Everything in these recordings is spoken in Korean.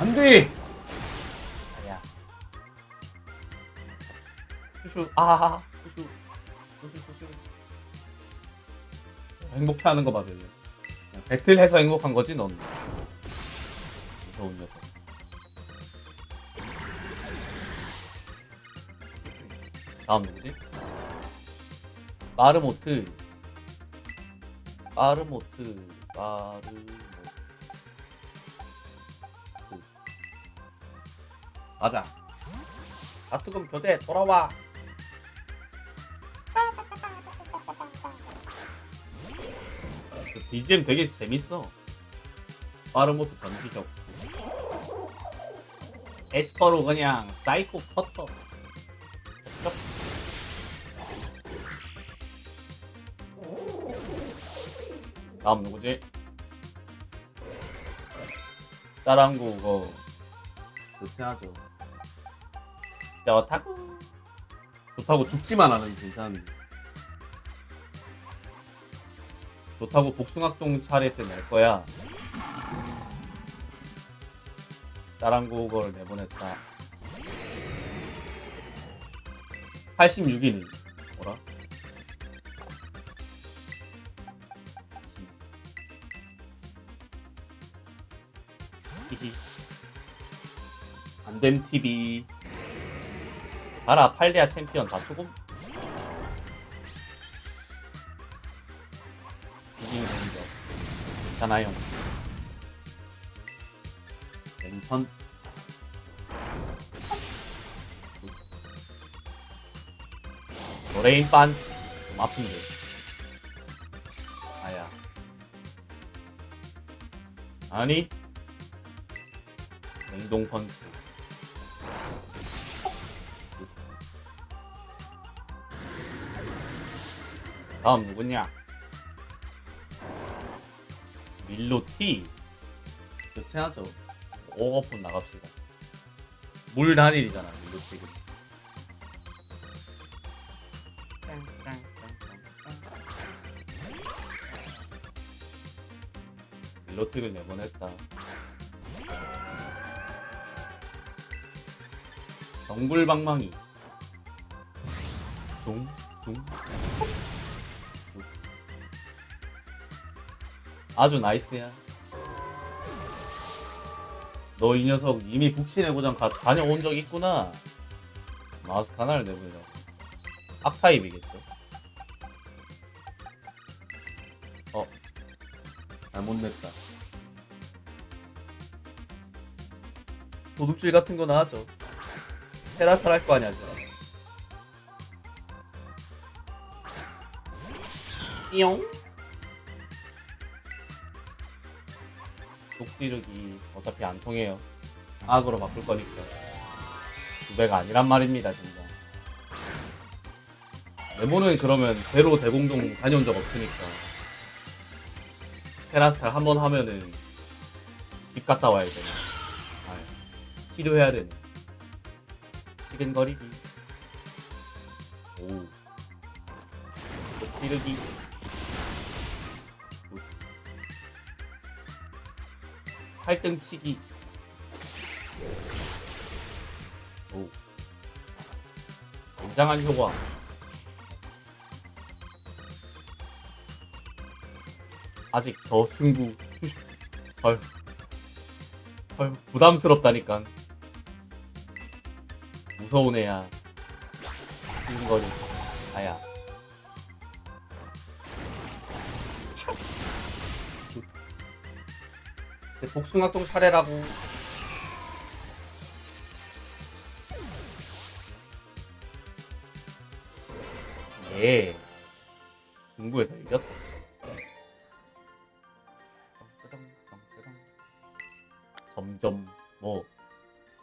안돼. 아야. 슈슈 아 슈슈 슈슈 슈슈. 행복해하는 거 봐도 배틀해서 행복한 거지 넌. 무서운 녀석. 다음 누구지? 마르모트. 마르모트 마르 맞아 다투금 교대 돌아와. 그 BGM 되게 재밌어. 마르모트 전기적. 에스퍼로 그냥 사이코 커터. 다음 누구지? 따랑구 그거. 교체하죠 여타구 좋다고 죽지만 않으면 괜찮은데 좋다고 복숭아똥 차례 때낼 거야. 그걸 내보냈다. 86이니. 뭐라? 히히. 안됨 TV 봐라 팔리아 챔피언 다투금 이긴 공격 괜찮아요 랜턴 노레인 빤. 좀 아픈데. 아야. 아니. 냉동 펀치. 다음 누구냐? 밀로티. 교체하죠 5거품 나갑시다. 물 단일이잖아, 밀로티. 밀로틱을 내보냈다 정불방망이 둥 둥 아주 나이스야. 너 이 녀석 이미 북신의 고장 가, 다녀온 적 있구나. 마우스 하나를 내보내라고. 악타입이겠죠? 어. 잘못 냈다. 도둑질 같은 거 나왔죠? 테라살 할 거 아니야 저 띠용 독지르기 어차피 안 통해요. 악으로 바꿀 거니까. 두 배가 아니란 말입니다 진짜 네모는 그러면 배로 대공동 다녀온 적 없으니까. 테라스를 한번 하면은 집 갔다 와야 되네. 아, 치료해야 되네. 시근거리기. 오. 독지르기 팔등치기. 오. 굉장한 효과. 아직 더 승부. 헐, 헐 부담스럽다니까. 무서운 애야. 시근거리 아야 복숭아똥 차례라고. 예. 중부에서 이겼어. 점점 뭐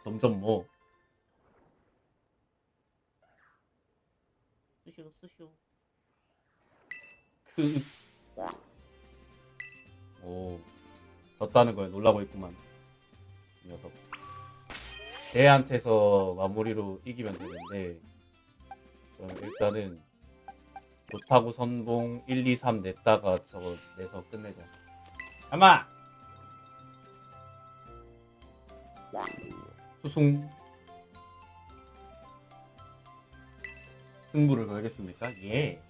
점점 뭐 쓰시오, 쓰시오. 그. 오, 졌다는 거에 놀라고 있구만. 이 녀석. 걔한테서 마무리로 이기면 되는데, 그럼 일단은, 못하고 선봉 1, 2, 3 냈다가 저거 내서 끝내자. 아마! 수송 승부를 걸겠습니까? 예.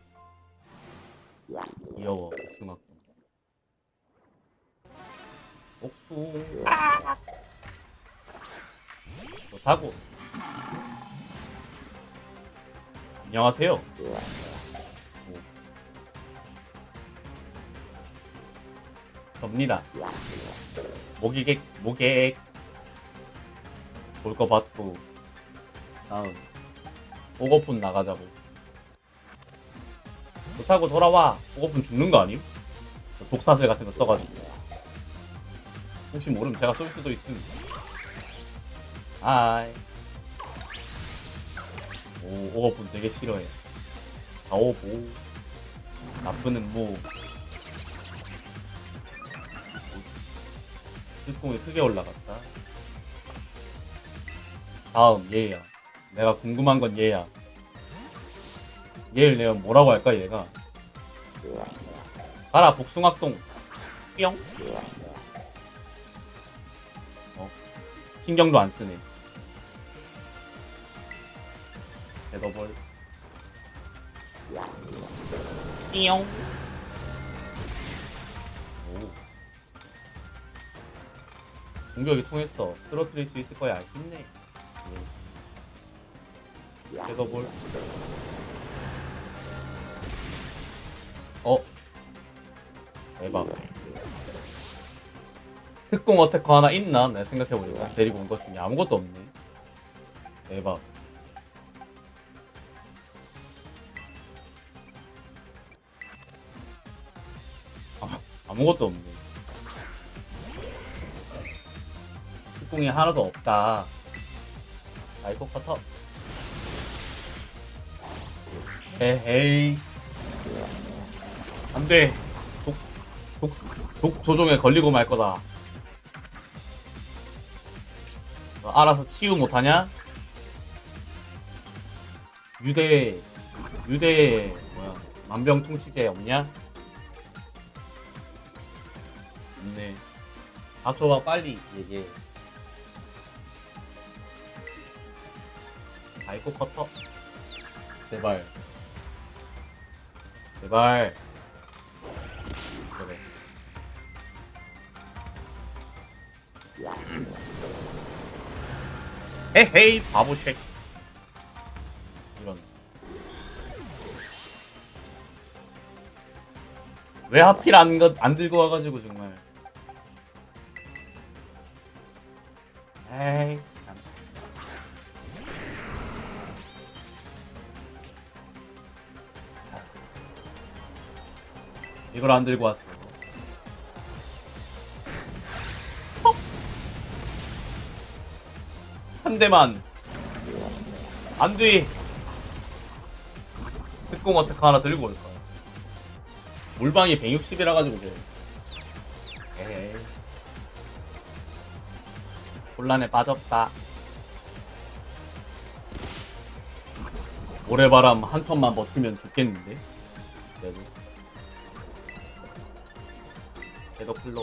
귀여워 중학 교. 옥수. 아! 못하고. 안녕하세요. 오. 접니다. 모기객, 모객. 볼 거 봤고. 다음. 오거폰 나가자고. 못하고 돌아와. 오거폰 죽는 거 아님? 독사슬 같은 거 써가지고. 혹시 모르면 제가 쏠 수도 있음. 아이. 오, 오거폰 되게 싫어해. 가오보. 나쁘는 뭐. 뜻공이 크게 올라갔다. 다음 얘야. 내가 궁금한 건 얘야. 얘를 내가 뭐라고 할까 얘가. 가라 복숭아똥. 뿅. 신경도 안 쓰네. 데더볼. 뿅. 오. 공격이 통했어. 쓰러뜨릴 수 있을 거야. 힘내. 예. 데더볼. 어? 대박. 특공 어택커 하나 있나? 내가 생각해보니까 데리고 온 것 중에 아무것도 없네. 대박. 아, 아무것도 없네. 특공이 하나도 없다. 아이고 커터. 에헤이. 안 돼. 독, 독, 독 조종에 걸리고 말 거다. 너 알아서 치유 못하냐? 유대, 유대, 뭐야, 만병통치제 없냐? 없네. 아, 줘봐, 빨리 얘기해. 아이고, 커터. 제발. 제발. 헤헤이 바보 쉑 이런. 왜 하필 안, 거- 안 들고 와가지고 정말. 에이 참. 이걸 안 들고 왔어 한 대만. 안돼. 특공 어택 하나 들고 올까 물방이 160이라 가지고 그래 에이. 혼란에 빠졌다. 모래바람 한 턴만 버티면 죽겠는데? 그래도. 계속 풀로.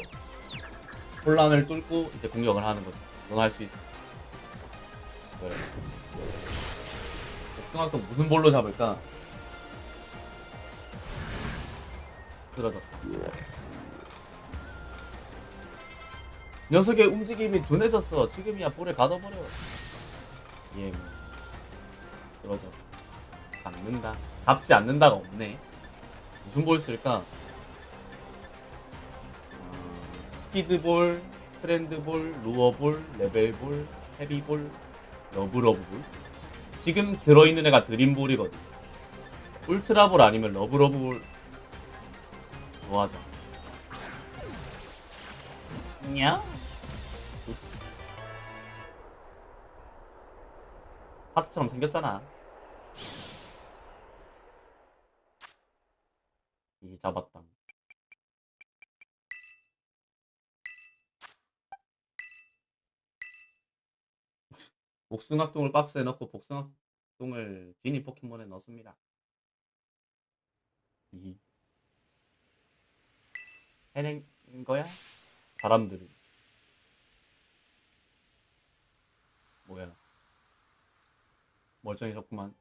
혼란을 뚫고 이제 공격을 하는 거지. 넌할수 있어 그래 복숭아또 무슨 볼로 잡을까? 쓰러졌다. 녀석의 움직임이 둔해졌어 지금이야 볼에 가둬버려. 예 뭐. 쓰러져 잡는다. 잡지 않는다가 없네. 무슨 볼 쓸까? 어, 스피드볼, 트렌드볼, 루어볼, 레벨볼, 헤비볼, 러브 러브볼 지금 들어있는 애가 드림볼이거든. 울트라볼 아니면 러브 러브볼. 뭐 하자. 냐? 하트처럼 생겼잖아. 이 잡았다 복숭아똥을 박스에 넣고 복숭아똥을 지니 포켓몬에 넣습니다. 이 해낸 거야? 사람들이. 뭐야? 멀쩡해졌구만.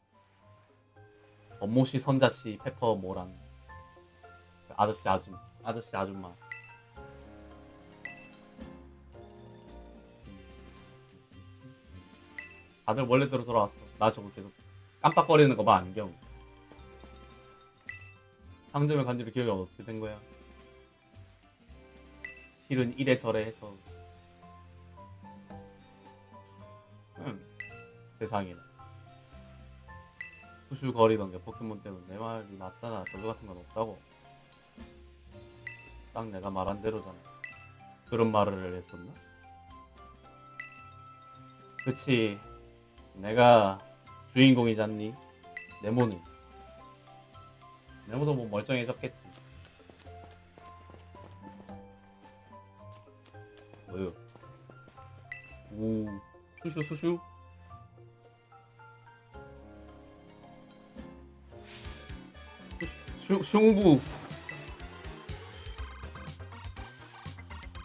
엄모씨 선자씨 페퍼 모란. 그 아저씨 아줌 아저씨 아줌마. 다들 원래대로 돌아왔어. 나 저거 계속 깜빡거리는 거 봐 안경. 상점에 간 지로 기억이 어떻게 된 거야? 실은 이래 저래 해서 응 세상에나 후슈거리던 게 포켓몬 때문에 내 말이 맞잖아 저거 같은 건 없다고 딱 내가 말한 대로잖아 그런 말을 했었나? 그치 내가 주인공이잖니? 네모는 네모도 뭐 멀쩡해졌겠지. 뭐요? 오 수슈 수슈 슈, 슈, 슝부.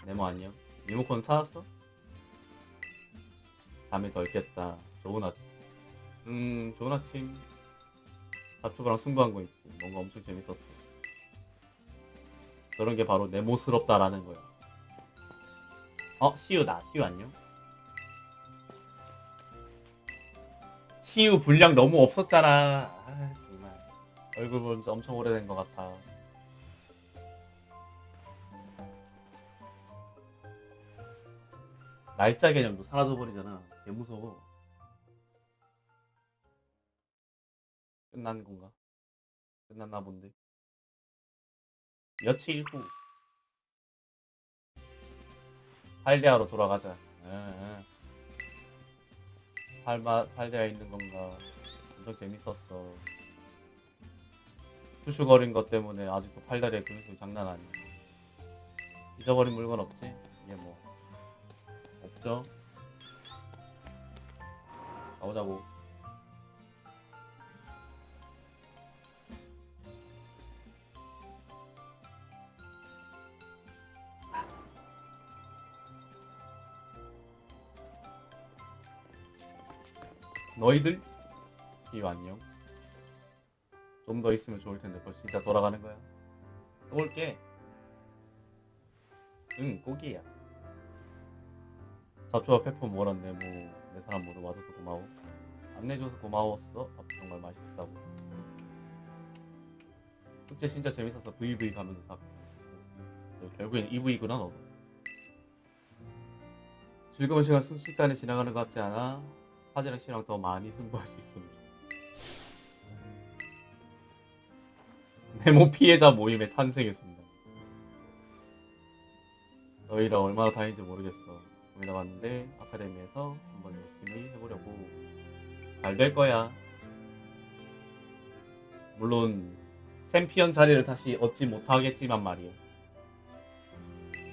네모 안녕. 리모컨 찾았어? 잠이 덜 깼다 좋은 아침. 음 좋은 아침. 잡초가랑 승부한 거 있지. 뭔가 엄청 재밌었어. 그런 게 바로 네모스럽다라는 거야. 어 시우다. 시우 안녕. 시우 분량 너무 없었잖아. 아 정말. 얼굴 본 지 엄청 오래된 것 같아. 날짜 개념도 사라져버리잖아. 개 무서워 끝난 건가 끝났나 본데 며칠 후 팔대하러 돌아가자. 팔마 팔대에 있는 건가? 엄청 재밌었어. 슈슈거린 것 때문에 아직도 팔다리에 근육이 장난 아니야. 잊어버린 물건 없지? 이게 뭐 없죠? 가보자고. 너희들 이 안녕. 좀 더 있으면 좋을 텐데 벌써 진짜 돌아가는 거야. 또 올게. 응, 꼭이야. 잡초와 페퍼 뭐란네 뭐내 사람 모두 와줘서 고마워. 안내줘서 고마웠어. 밥 정말 맛있었다고. 축제 진짜 재밌었어. VV 가면서. 너 결국엔 EV구나 너도. 즐거운 시간 순식간에 지나가는 것 같지 않아? 화재랑 씨랑 더 많이 승부할 수 좋겠다. 네모 피해자 모임의 순간. 너희랑 얼마나 다행인지 모르겠어. 거기다 봤는데 아카데미에서 한번 열심히 해보려고. 잘 될 거야. 물론 챔피언 자리를 다시 얻지 못하겠지만 말이야.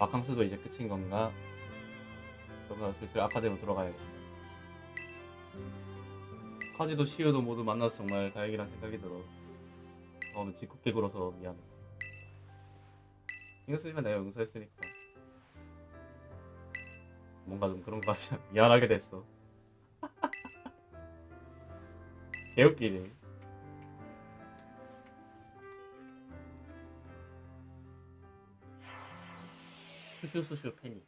바캉스도 이제 끝인 건가? 그러면 슬슬 아카데미 들어가야겠다. 카지도 시우도 모두 만나서 정말 다행이란 생각이 들어. 처음에 짓궂게 굴어서 미안해. 신경 쓰지만 내가 용서했으니까. 뭔가 좀 그런 거 같지 않아? 미안하게 됐어. 개웃기네. 수슈수슈 페니.